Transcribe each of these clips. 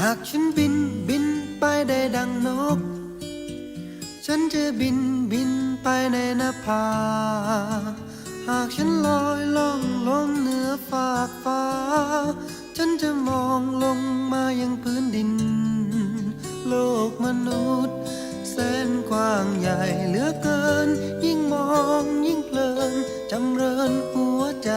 หากฉันบินบินไปได้ดังนก ฉันจะบินบินไปในนภา หากฉันลอยล่องลงเหนือฟากฟ้า ฉันจะมองลงมายังพื้นดิน โลกมนุษย์เส้นกว้างใหญ่เหลือเกิน ยิ่งมองยิ่งเพลินจำเริญหัวใจ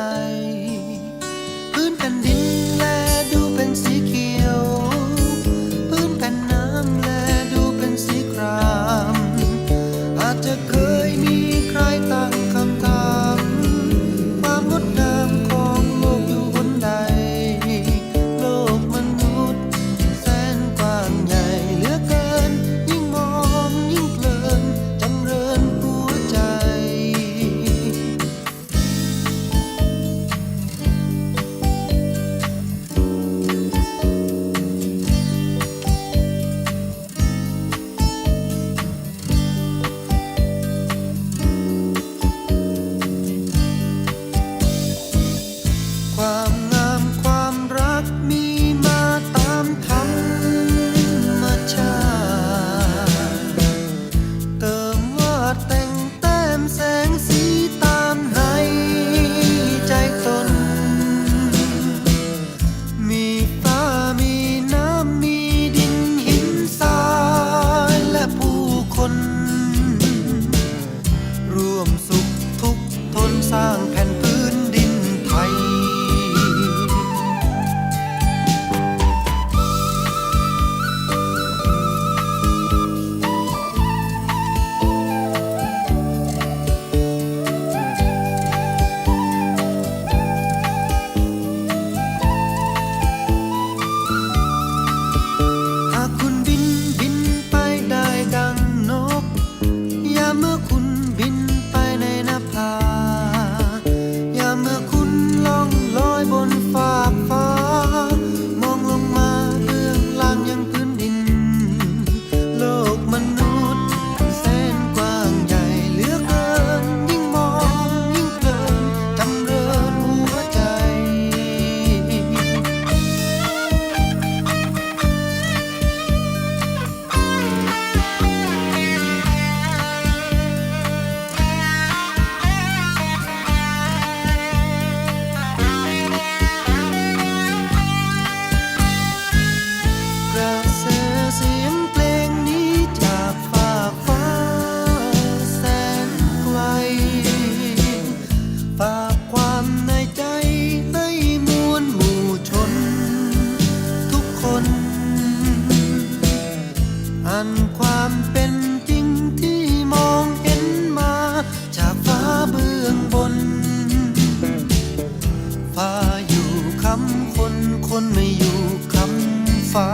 one คนคนไม่อยู่คำฟ้า